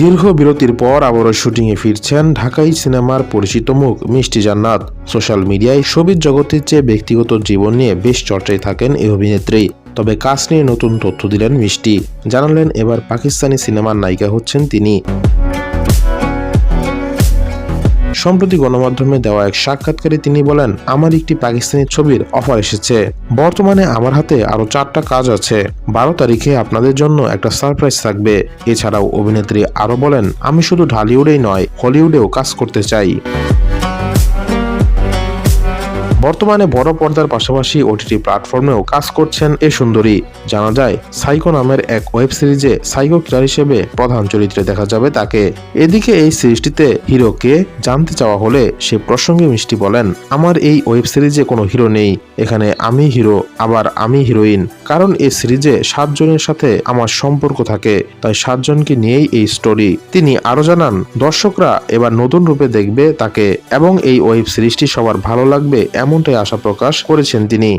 দীর্ঘ বিরতির পর আবারও শুটিংয়ে ফিরছেন ঢাকাই সিনেমার পরিচিত মুখ, মিষ্টি জান্নাত। সোশ্যাল মিডিয়ায় ছবির জগতের চেয়ে ব্যক্তিগত জীবন নিয়ে বেশ চর্চায় থাকেন এই অভিনেত্রী। তবে কাজ নিয়ে নতুন তথ্য দিলেন মিষ্টি। জানালেন এবার পাকিস্তানি সিনেমার নায়িকা হচ্ছেন তিনি। সম্প্রতি গণমাধ্যমে দেওয়া এক সাক্ষাৎকারে তিনি বলেন, আমার একটি পাকিস্তানি ছবির অফার এসেছে। বর্তমানে আমার হাতে আরও চারটা কাজ আছে। বারো তারিখে আপনাদের জন্য একটা সারপ্রাইজ থাকবে। এছাড়াও অভিনেত্রী আরও বলেন, আমি শুধু ঢালিউডেই নয়, হলিউডেও কাজ করতে চাই। বর্তমানে বড় পর্দার পাশাপাশি ওটিটি প্ল্যাটফর্মেও কাজ করছেন এ সুন্দরী। জানা যায়, সাইকো নামের এক ওয়েব সিরিজে সাইকো কিলার হিসেবে প্রধান চরিত্রে দেখা যাবে তাকে। এদিকে এই সিরিজটিতে হিরোকে জানতে চাওয়া হলে সে প্রসঙ্গে মিষ্টি বলেন, আমার এই ওয়েব সিরিজে কোনো হিরো নেই। এখানে আমি হিরো, আবার আমি হিরোইন। কারণ এই সিরিজে সাতজনের সাথে আমার সম্পর্ক থাকে, তাই সাতজনকে নিয়েই এই স্টোরি। তিনি আরও জানান, দর্শকরা এবার নতুন রূপে দেখবে তাকে, এবং এই ওয়েব সিরিজটি সবার ভালো লাগবে এমনটাই আশা প্রকাশ করেছেন তিনি।